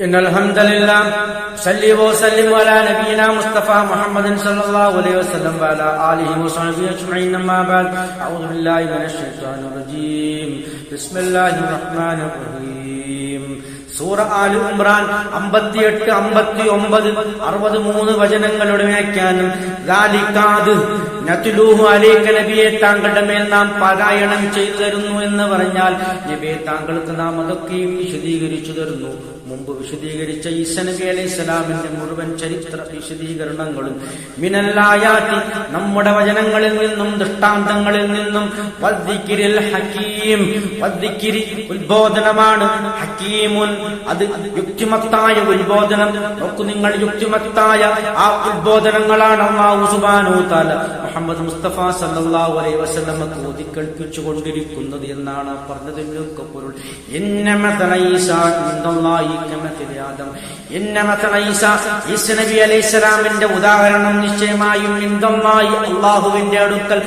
إن الحمد لله صلي وسلم على نبينا مصطفى محمد صلى الله عليه وسلم وعلى آله وصحبه أجمعين أما بعد أعوذ بالله من الشيطان الرجيم بسم الله الرحمن الرحيم സൂറ ആലു ഇമ്രാൻ അമ്പത്തിയെട്ട് അമ്പത്തി ഒമ്പത് അറുപത് മൂന്ന് വചനങ്ങളുടെ വ്യാഖ്യാനം ലാലിക്കാത് നത്തുലൂഹു അലേക്ക നബിയെ താങ്കളുടെ മേൽ നാം പാരായണം ചെയ്തു തരുന്നു എന്ന് പറഞ്ഞാൽ നബിയെ താങ്കൾക്ക് നാം അതൊക്കെയും വിശദീകരിച്ചു തരുന്നു. മുമ്പ് വിശദീകരിച്ച ഈസ നബി അലൈഹി സ്വലാമിന്റെ മുഴുവൻ ചരിത്ര വിശദീകരണങ്ങളും മിനല്ലായാത്തി നമ്മുടെ വചനങ്ങളിൽ നിന്നും ദൃഷ്ടാന്തങ്ങളിൽ നിന്നും ഹക്കീം ഉത്ബോധനമാണ് ഹക്കീമുൻ. അത് യുക്തിമത്തായ ഉത്ബോധനം. നോക്കൂ നിങ്ങൾ യുക്തിമത്തായ ആ ഉത്ബോധനങ്ങളാണ് അള്ളാഹു സുബ്ഹാനഹു തആല മുഹമ്മദ് മുസ്തഫ സല്ലല്ലാഹു അലൈഹി വസല്ലമ തോതി കേൾപ്പിച്ചു കൊണ്ടിരിക്കുന്നത് എന്നാണ് പറഞ്ഞതിനൊക്കെ പൊരുൾ അലൈഹിസ്സലാമിന്റെ ഉദാഹരണം നിശ്ചയമായും അള്ളാഹുവിന്റെ അടുക്കൽ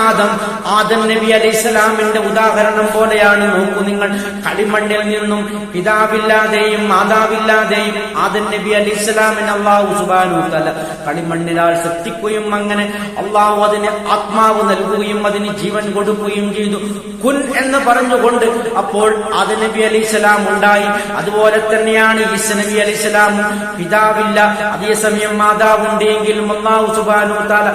ആദം. ആദം നബി അലൈഹിസ്സലാമിന്റെ ഉദാഹരണം പോലെയാണ്. നോക്കൂ നിങ്ങൾ കളിമണ്ണിൽ നിന്നും പിതാവില്ലാതെയും മാതാവില്ലാതെയും ആദം നബി അലൈഹിസ്സലാമിന് അള്ളാഹു സുബാനു തല കളിമണ്ണിലാൽ സൃഷ്ടിക്കുകയും അങ്ങനെ അള്ളാഹു അതിന് ആത്മാവ് നൽകുകയും അതിന് ജീവൻ കൊടുക്കുകയും ചെയ്തു. കുൻ എന്ന് പറഞ്ഞുകൊണ്ട് അപ്പോൾ അത് നബി അലി ഇസ്ലാം ഉണ്ടായി. അതുപോലെ തന്നെയാണ് ഈസ നബി അലി ഇസ്ലാം പിതാവില്ല. അതേസമയം മാതാവുണ്ട് എങ്കിലും അള്ളാഹു സുബ്ഹാനഹു താല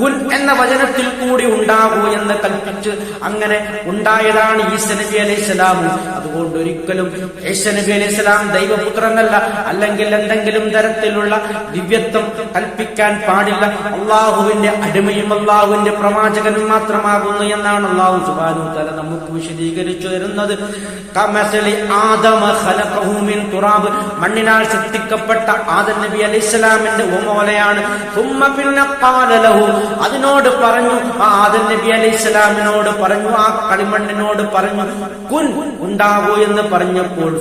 കുൻ എന്ന വചനത്തിൽ കൂടി ഉണ്ടാകൂ എന്ന് കൽപ്പിച്ച് അങ്ങനെ ഉണ്ടായതാണ് ഈസ നബി അലി ഇസ്ലാം അതുകൊണ്ട് ഒരിക്കലും ഈസ നബി അലി ഇസ്ലാം ദൈവപുത്രനല്ല. അല്ലെങ്കിൽ എന്തെങ്കിലും തരത്തിലുള്ള ദിവ്യത്വം കൽപ്പിക്കാൻ പാടില്ല. അള്ളാഹുവിന്റെ അടിമയും അള്ളാഹുവിന്റെ പ്രവാചകനും മാത്രമാകുന്നു എന്നാണ് അള്ളാഹു സുബാനു തല നമുക്ക് വിശദീകരിച്ചു തരുന്നത്. മണ്ണിനാൽ സൃഷ്ടിക്കപ്പെട്ട ആദം നബി അലി ഇസ്ലാമിന്റെ ഉമോലയാണ് അതിനോട് പറഞ്ഞു ആ ആദം നബി ഇസ്ലാമിനോട് പറഞ്ഞു ആ കളിമണ്ണിനോട് പറഞ്ഞു കുൻ ഉണ്ടാകൂ എന്ന് പറഞ്ഞപ്പോൾ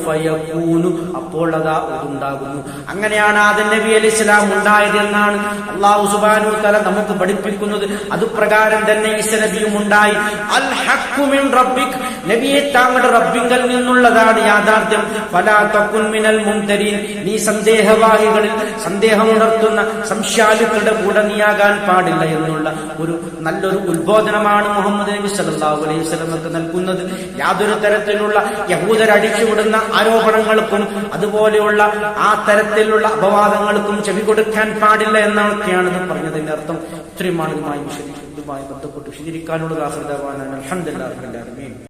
അപ്പോൾ അതാ ഉണ്ടാകുന്നു അങ്ങനെയാണ് ആദം നബി അലൈഹി ഇസ്ലാം ഉണ്ടായത് എന്നാണ് അള്ളാഹു സുബാനു തല നമുക്ക് പഠിപ്പിക്കുന്നത് അതുപ്രകാരം തന്നെ ഈസ നബിയും ഉണ്ടായി. അൽ ഹക്കുമിൻ മിൻ റബ്ബിക്. നബിയെ താങ്കളുടെ റബ്ബിങ്കൽ നിന്നുള്ളതാണ് യാഥാർത്ഥ്യം. പല തകുൻ മിനൽ മുംതരീൻ. നീ സന്ദേഹവാഹികളിൽ സന്ദേഹം ഉണർത്തുന്ന സംശാലുക്കളുടെ കൂടെ നീയാകാൻ പാടില്ല എന്നുള്ള ഒരു നല്ലൊരു ഉത്ബോധനമാണ് മുഹമ്മദ് നബി സല്ലാഹു അലൈഹി സ്വലമക്ക് നൽകുന്നത്. യാതൊരു തരത്തിലുള്ള യഹൂദർ അടിച്ചുവിടുന്ന ആരോപണങ്ങൾക്കും അതുപോലെയുള്ള ആ തരത്തിലുള്ള അപവാദങ്ങൾക്കും ചെവി കൊടുക്കാൻ പാടില്ല എന്നൊക്കെയാണ് പറഞ്ഞതിന്റെ അർത്ഥം. ഇത്രയുമാണ് ഇതുമായി വിശദീ ഇതുമായി ബന്ധപ്പെട്ട്. വിശദീകരിക്കാനുള്ളത് ആഹൃദവാനാണ് അലഹദില്ലാ